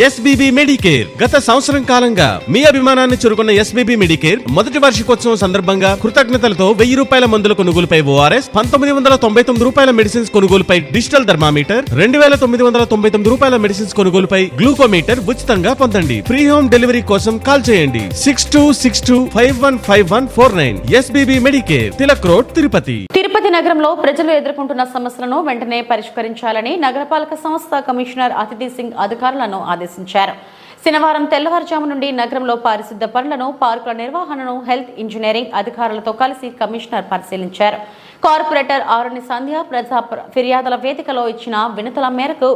SBB Medicare గత సంవత్సరం కాలంగా మీ అభిమానాన్ని చురుకున్న ఎస్బీబీ మెడికేర్ మొదటి వార్షికోత్సవం సందర్భంగా కృతజ్ఞతలతో వెయ్యి రూపాయల మందుల కొనుగోలుపై ఓఆర్ఎస్ పంతొమ్మిది వందల తొంభై తొమ్మిది రూపాయల మెడిసిన్స్ కొనుగోలుపై డిజిటల్ థర్మామీటర్ రెండు వేల తొమ్మిది వందల తొంభై తొమ్మిది రూపాయల మెడిసిన్స్ కొనుగోలుపై గ్లూకోమీటర్ ఉచితంగా పొందండి. ఫ్రీ హోమ్ డెలివరీ కోసం కాల్ చేయండి. Six two six two five one five one four nine SBB Medicare Tilak road Tirupati. Tirupati నగరంలో ప్రజలు ఎదుర్కొంటున్న సమస్యలను వెంటనే పరిష్కరించాలని నగరపాలక సంస్థ కమిషనర్ అతిథి సింగ్ అధికారులను ఆదేశించారు. శనివారం తెల్లవారుజాము నుండి నగరంలో పారిశుద్ధ పనులను పార్కుల నిర్వహణను హెల్త్ ఇంజనీరింగ్ అధికారులతో కలిసి కమిషనర్ పరిశీలించారు. కార్పొరేటర్ ఆరుని సంధ్య ప్రజా ఫిర్యాదుల వేదికలో ఇచ్చిన వినతుల మేరకు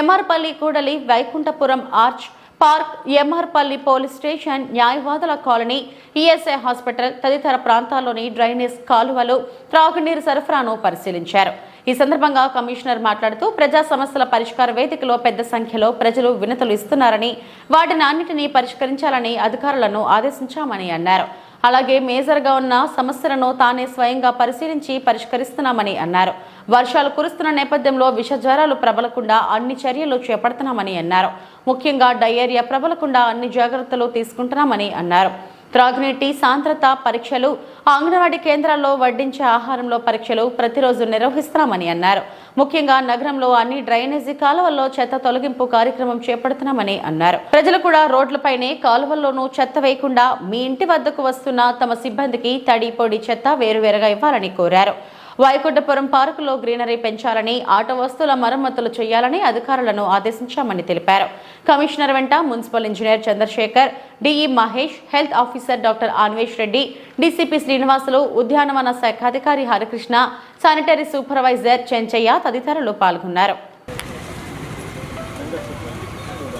ఎంఆర్పల్లి కూడలి Vaikunthapuram arch park MRPalli police station న్యాయవాదుల కాలనీ ఈఎస్ఐ హాస్పిటల్ తదితర ప్రాంతాల్లోని డ్రైనేజ్ కాలువలు త్రాగునీరు సరఫరాను పరిశీలించారు. ఈ సందర్భంగా కమిషనర్ మాట్లాడుతూ ప్రజా సమస్యల పరిష్కార వేదికలో పెద్ద సంఖ్యలో ప్రజలు వినతులు ఇస్తున్నారని వాటిని అన్నిటినీ పరిష్కరించాలని అధికారులను ఆదేశించామని అన్నారు. అలాగే మేజర్గా ఉన్న సమస్యలను తానే స్వయంగా పరిశీలించి పరిష్కరిస్తున్నామని అన్నారు. వర్షాలు కురుస్తున్న నేపథ్యంలో విష జ్వరాలు ప్రబలకుండా అన్ని చర్యలు చేపడుతున్నామని అన్నారు. ముఖ్యంగా డయేరియా ప్రబలకుండా అన్ని జాగ్రత్తలు తీసుకుంటున్నామని అన్నారు. త్రాగునీటి సాంద్రత పరీక్షలు అంగన్వాడీ కేంద్రాల్లో వడ్డించే ఆహారంలో పరీక్షలు ప్రతిరోజు నిర్వహిస్తున్నామని అన్నారు. ముఖ్యంగా నగరంలో అన్ని డ్రైనేజీ కాలువల్లో చెత్త తొలగింపు కార్యక్రమం చేపడుతున్నామని అన్నారు. ప్రజలు కూడా రోడ్లపైనే కాలువల్లోనూ చెత్త వేయకుండా మీ ఇంటి వద్దకు వస్తున్న తమ సిబ్బందికి తడి పొడి చెత్త వేరువేరుగా ఇవ్వాలని కోరారు. వైకుంఠపురం పార్కులో గ్రీనరీ పెంచాలని ఆటో వస్తువుల మరమ్మతులు చేయాలని అధికారులను ఆదేశించామని తెలిపారు. కమిషనర్ వెంట municipal engineer Chandrasekhar DE Mahesh health officer doctor Anvesh Reddy DCP Srinivasulu ఉద్యానవన శాఖాధికారి హరికృష్ణ శానిటరీ సూపర్వైజర్ చెంచయ్య తదితరులు పాల్గొన్నారు.